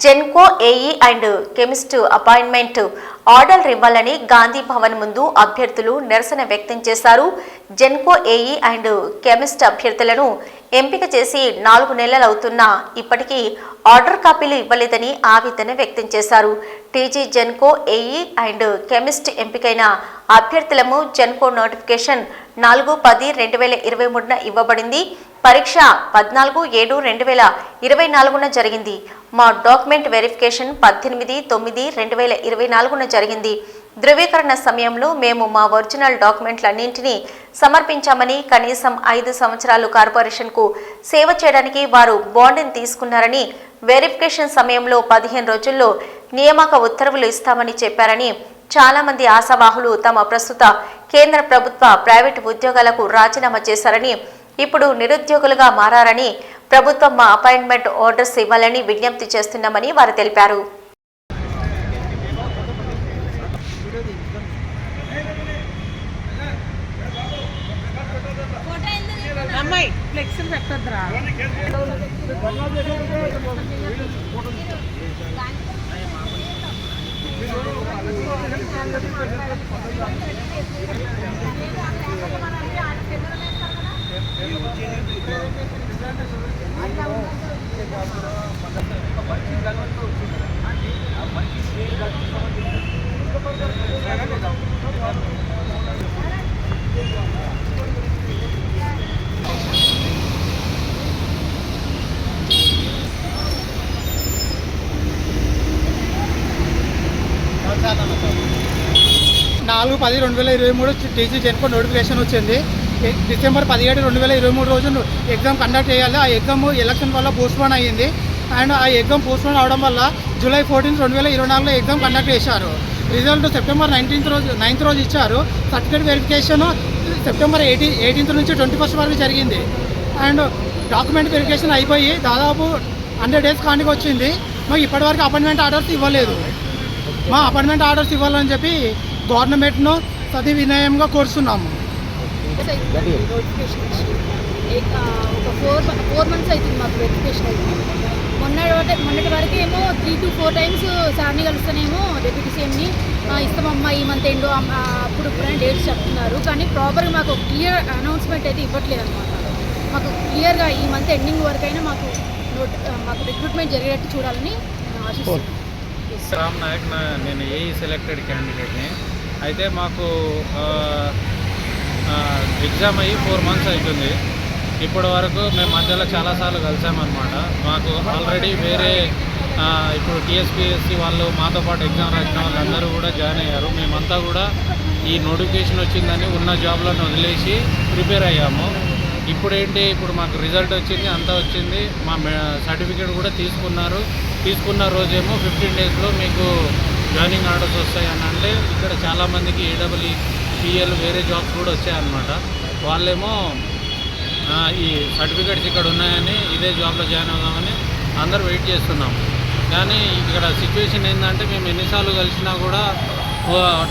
Genco AE and chemist appointment order ఇవ్వాలని గాంధీ భవన్ ముందు అభ్యర్థులు నిరసన వ్యక్తం చేశారు. జెన్కో ఏఈ అండ్ కెమిస్ట్ అభ్యర్థులను ఎంపిక చేసి నాలుగు నెలలు అవుతున్నా ఇప్పటికీ ఆర్డర్ కాపీలు ఇవ్వలేదని ఆవేదన వ్యక్తం చేశారు. TG Genco AE and chemist ఎంపికైన అభ్యర్థులము జెన్కో నోటిఫికేషన్ నాలుగు పది రెండు వేల ఇరవై మూడున ఇవ్వబడింది. పరీక్ష పద్నాలుగు ఏడు రెండు వేల ఇరవై నాలుగున జరిగింది. మా డాక్యుమెంట్ వెరిఫికేషన్ పద్దెనిమిది తొమ్మిది రెండు వేల ఇరవై నాలుగున జరిగింది. ధృవీకరణ సమయంలో మేము మా ఒరిజినల్ డాక్యుమెంట్లన్నింటినీ సమర్పించామని కనీసం ఐదు సంవత్సరాలు కార్పొరేషన్కు సేవ చేయడానికి వారు బాండ్ని తీసుకున్నారని వెరిఫికేషన్ సమయంలో పదిహేను రోజుల్లో నియామక ఉత్తర్వులు ఇస్తామని చెప్పారని చాలామంది ఆశావాహులు తమ ప్రస్తుత కేంద్ర ప్రభుత్వ ప్రైవేటు ఉద్యోగాలకు రాజీనామా చేశారని ఇప్పుడు నిరుద్యోగులుగా మారారని ప్రభుత్వం మా అపాయింట్మెంట్ ఆర్డర్స్ ఇవ్వాలని విజ్ఞప్తి చేస్తున్నామని వారు తెలిపారు. అమ్మాయి ఫ్లెక్సీలు పెట్టొద్దురా. నాలుగు పది రెండు వేల ఇరవై మూడు టీసీ జెన్కో నోటిఫికేషన్ వచ్చింది. డిసెంబర్ పదిహేడు రెండు వేల ఇరవై మూడు రోజున ఎగ్జామ్ కండక్ట్ చేయాలి. ఆ ఎగ్జామ్ ఎలక్షన్ వల్ల పోస్ట్పోన్ అయ్యింది అండ్ ఆ ఎగ్జామ్ పోస్ట్పోన్ అవడం వల్ల జూలై ఫోర్టీన్ రెండు వేల ఇరవై నాలుగులో ఎగ్జామ్ కండక్ట్ చేశారు. రిజల్ట్ సెప్టెంబర్ నైన్టీన్త్ రోజు నైన్త్ రోజు ఇచ్చారు. Certificate verification September eighteen eighteenth నుంచి ట్వంటీ ఫస్ట్ వరకు జరిగింది. అండ్ డాక్యుమెంట్ వెరిఫికేషన్ అయిపోయి దాదాపు హండ్రెడ్ డేస్ కానికి వచ్చింది. మాకు ఇప్పటివరకు అపాయింట్మెంట్ ఆర్డర్స్ ఇవ్వలేదు. మా అపాయింట్మెంట్ ఆర్డర్స్ ఇవ్వాలని చెప్పి గవర్నమెంట్ను సతి వినయంగా కోరుతున్నాము ఏ- ఆ, ఒక ఫోర్ ఫోర్ మంత్స్ అవుతుంది మాకు వెరిఫికేషన్ అయితే. మొన్న మొన్నటి వరకు ఏమో త్రీ టు ఫోర్ టైమ్స్ సార్ని కలుస్తానేమో డెప్యూటీ సీఎంని ఇస్తామమ్మా ఈ మంత్ ఎండో అప్పుడు ఇప్పుడైనా డేట్స్ చెప్తున్నారు. కానీ ప్రాపర్గా మాకు క్లియర్ అనౌన్స్మెంట్ అయితే ఇవ్వట్లేదు అనమాట మాకు క్లియర్గా ఈ మంత్ ఎండింగ్ వరకు అయినా మాకు మాకు రిక్రూట్మెంట్ జరిగేటట్టు చూడాలని నేను ఆశిస్తున్నాను. రామ్ నాయక్ నేను ఏఈ సెలెక్టెడ్ క్యాండిడేట్ని అయితే మాకు ఎగ్జామ్ అయ్యి ఫోర్ మంత్స్ అవుతుంది ఇప్పటి వరకు మేము మధ్యలో చాలాసార్లు కలిసామన్నమాట. మాకు ఆల్రెడీ వేరే ఇప్పుడు టీఎస్పీఎస్సి వాళ్ళు మాతో పాటు ఎగ్జామ్ రాసిన వాళ్ళందరూ కూడా జాయిన్ అయ్యారు. మేమంతా కూడా ఈ నోటిఫికేషన్ వచ్చిందని ఉన్న జాబ్లను వదిలేసి ప్రిపేర్ అయ్యాము. ఇప్పుడు ఏంటి ఇప్పుడు మాకు రిజల్ట్ వచ్చింది అంతా వచ్చింది. మా సర్టిఫికేట్ కూడా తీసుకున్నారు. తీసుకున్న రోజేమో ఫిఫ్టీన్ డేస్లో మీకు జాయినింగ్ ఆర్డర్స్ వస్తాయి అని అంటే ఇక్కడ చాలామందికి ఏడబ్ల్యూ పిఎల్ వేరే జాబ్స్ కూడా వచ్చాయన్నమాట. వాళ్ళేమో ఈ సర్టిఫికేట్స్ ఇక్కడ ఉన్నాయని ఇదే జాబ్లో జాయిన్ అవుదామని అందరూ వెయిట్ చేస్తున్నాం కానీ ఇక్కడ సిచ్యువేషన్ ఏంటంటే మేము ఎన్నిసార్లు కలిసినా కూడా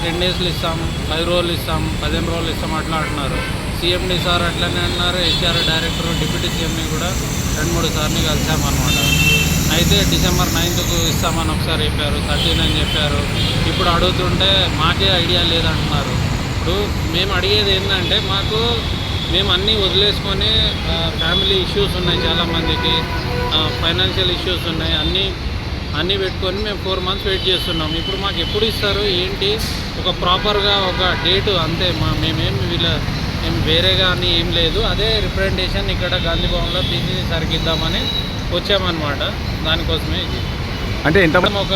టెన్ డేస్లు ఇస్తాం పది రోజులు ఇస్తాం పదిహేను రోజులు ఇస్తాం అట్లా అంటున్నారు. సీఎండి సార్ అట్లనే అన్నారు హెచ్ఆర్ డైరెక్టర్ డిప్యూటీ సీఎంని కూడా రెండు మూడు సార్ని కలిసామన్నమాట. అయితే డిసెంబర్ నైన్త్కు ఇస్తామని ఒకసారి చెప్పారు థర్టీన్ అని చెప్పారు. ఇప్పుడు అడుగుతుంటే మాకే ఐడియా లేదంటున్నారు. ఇప్పుడు మేము అడిగేది ఏంటంటే మాకు మేము అన్నీ వదిలేసుకొని ఫ్యామిలీ ఇష్యూస్ ఉన్నాయి చాలామందికి ఫైనాన్షియల్ ఇష్యూస్ ఉన్నాయి అన్నీ అన్నీ పెట్టుకొని మేము ఫోర్ మంత్స్ వెయిట్ చేస్తున్నాం. ఇప్పుడు మాకు ఎప్పుడు ఇస్తారు? ఏంటి? ఒక ప్రాపర్గా ఒక డేటు అంతే. మా మేమేం వీళ్ళ మేము వేరేగా అని ఏం లేదు. అదే రిప్రజెంటేషన్ ఇక్కడ గాంధీభవన్లో పీసీసీ సార్కి వచ్చామన్నమాట. దానికోసమే ఇది. అంటే ఎంత ఒక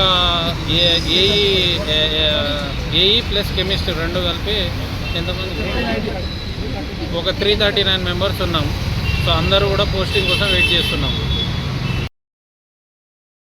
A- AE AE plus chemistry రెండు కలిపి ఎంతమంది? ఒక త్రీ థర్టీ నైన్ మెంబర్స్ ఉన్నాం. సో అందరూ కూడా పోస్టింగ్ కోసం వెయిట్ చేస్తున్నాం.